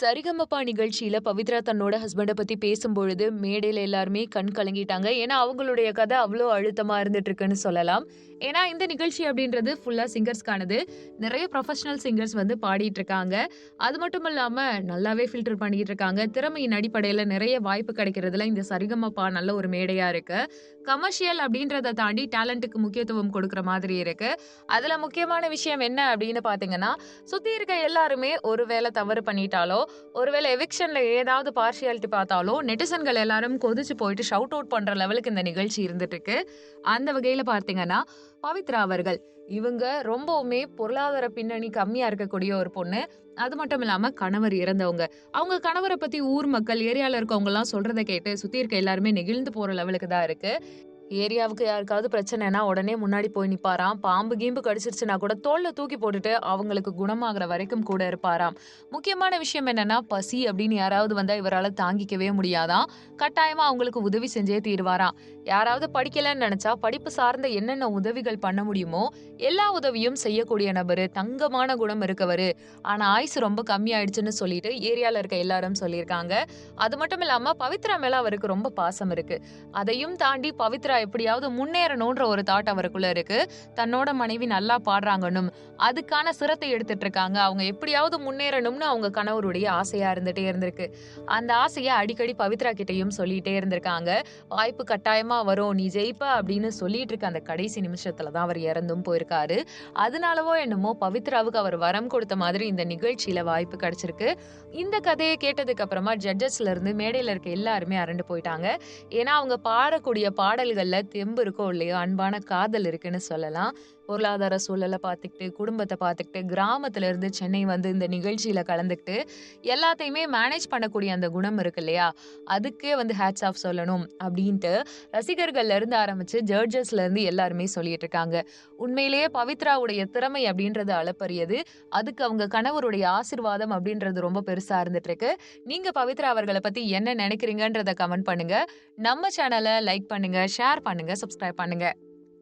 சரிகமபா நிகழ்ச்சியில பவித்ரா தன்னோட ஹஸ்பண்டை பத்தி பேசும்பொழுது மேடையில எல்லாருமே கண் கலங்கிட்டாங்க. ஏன்னா, அவங்களுடைய கதை அவ்வளோ அழுத்தமா இருந்துட்டு இருக்குன்னு சொல்லலாம். ஏன்னா, இந்த நிகழ்ச்சி அப்படின்றது ஃபுல்லா சிங்கர்ஸ்க்கானது. நிறைய ப்ரொஃபஷனல் சிங்கர்ஸ் வந்து பாடிட்டு இருக்காங்க. அது மட்டும் இல்லாம நல்லாவே ஃபில்டர் பண்ணிட்டு இருக்காங்க. திறமையின் அடிப்படையில நிறைய வாய்ப்பு கிடைக்கிறதுல இந்த சரிகமபா நல்ல ஒரு மேடையா இருக்கு. கமர்ஷியல் அப்படின்றத தாண்டி டேலண்ட்டுக்கு முக்கியத்துவம் கொடுக்குற மாதிரி இருக்கு. அதுல முக்கியமான விஷயம் என்ன அப்படின்னு பார்த்தீங்கன்னா, சுத்தி இருக்க எல்லாருமே ஒருவேளை தவறு பண்ணிட்டாலோ, ஒருவேளை எவிக்ஷனில் ஏதாவது பார்ஷியாலிட்டி பார்த்தாலோ, நெட்டிசன்கள் எல்லாரும் கொதிச்சு போயிட்டு ஷவுட் அவுட் பண்ற லெவலுக்கு இந்த நிகழ்ச்சி இருந்துட்டு இருக்கு. அந்த வகையில் பார்த்தீங்கன்னா, பவித்ரா அவர்கள் இவங்க ரொம்பவுமே பொருளாதார பின்னணி கம்மியாக இருக்கக்கூடிய ஒரு பொண்ணு. அது மட்டும் இல்லாமல் கணவர் இறந்தவங்க. அவங்க கணவரை பற்றி ஊர் மக்கள், ஏரியாவில் இருக்கவங்கலாம் சொல்கிறத கேட்டு சுற்றி இருக்க எல்லாருமே நெகிழ்ந்து போகிற லெவலுக்கு தான் இருக்குது ஏரியாவுக்கு யாருக்காவது பிரச்சனைனா உடனே முன்னாடி போய் நிப்பாராம். பாம்பு கீம்பு கடிச்சிருச்சுன்னா கூட தோல்ல தூக்கி போட்டுட்டு அவங்களுக்கு குணமாகுற வரைக்கும் கூட இருப்பாராம். முக்கியமான விஷயம் என்னன்னா, பசி அப்படின்னு யாராவது வந்தா இவரால் தாங்கிக்கவே முடியாதாம். கட்டாயமா அவங்களுக்கு உதவி செஞ்சே தீருவாராம். யாராவது படிக்கலன்னு நினைச்சா படிப்பு சார்ந்த என்னென்ன உதவிகள் பண்ண முடியுமோ, எல்லா உதவியும் செய்யக்கூடிய நபரு. தங்கமான குணம் இருக்கவர் ஆனா ஆயுசு ரொம்ப கம்மியாயிடுச்சுன்னு சொல்லிட்டு ஏரியால இருக்க எல்லாரும் சொல்லியிருக்காங்க. அது மட்டும் இல்லாம பவித்ரா மேல அவருக்கு ரொம்ப பாசம் இருக்கு. அதையும் தாண்டி பவித்ரா எப்படியாவது முன்னேறணுன்ற ஒரு தாட் அவருக்குள்ள இருக்கு. தன்னோட மனைவி நல்லா பாடுறாங்கன்னும், அதுக்கான சிரத்தை எடுத்துட்டு இருக்காங்க. அவங்க எப்படியாவது முன்னேறணும்னு அவங்க கணவருடைய ஆசையா இருந்துட்டே இருந்திருக்கு. அந்த ஆசையை அடிக்கடி பவித்ரா கிட்டையும் சொல்லிட்டே இருந்திருக்காங்க. வாய்ப்பு கட்டாயமா வரும். நீ ஜெயிப்ப அப்படின்னு சொல்லிட்டு இருக்க அந்த கடைசி நிமிஷத்துல தான் அவர் இறந்தும் போயிருக்காரு. அதனாலவோ என்னமோ பவித்ராவுக்கு அவர் வரம் கொடுத்த மாதிரி இந்த நிகழ்ச்சியில வாய்ப்பு கிடைச்சிருக்கு. இந்த கதையை கேட்டதுக்கு அப்புறமா ஜட்ஜஸ்ல இருந்து மேடையில இருக்க எல்லாருமே அரண்டு போயிட்டாங்க. ஏன்னா, அவங்க பாடக்கூடிய பாடல்கள் தெம்பு இருக்கோ இல்லையோ அன்பான காதல் இருக்குன்னு சொல்லலாம். பொருளாதார சூழலை பார்த்துக்கிட்டு, குடும்பத்தை பார்த்துக்கிட்டு, கிராமத்துல இருந்து சென்னை வந்து இந்த நிகழ்ச்சியில கலந்துக்கிட்டு, எல்லாத்தையுமே மேனேஜ் பண்ணக்கூடிய அந்த குணம் இருக்கு இல்லையா? அதுக்கே வந்து ஹேட்ஸ் ஆஃப் சொல்லணும் அப்படின்ட்டு ரசிகர்கள்ல இருந்து ஆரம்பிச்சு ஜட்ஜஸ்ல இருந்து எல்லாருமே சொல்லிட்டு இருக்காங்க. உண்மையிலேயே பவித்ராவுடைய திறமை அப்படின்றது அளப்பரியது. அதுக்கு அவங்க கணவருடைய ஆசீர்வாதம் அப்படின்றது ரொம்ப பெருசா இருந்துட்டு இருக்கு. நீங்க பவித்ரா அவர்களை பத்தி என்ன நினைக்கிறீங்கன்றத கமெண்ட் பண்ணுங்க. நம்ம சேனலை லைக் பண்ணுங்க, ஷேர் பண்ணுங்க, சப்ஸ்கிரைப் பண்ணுங்க.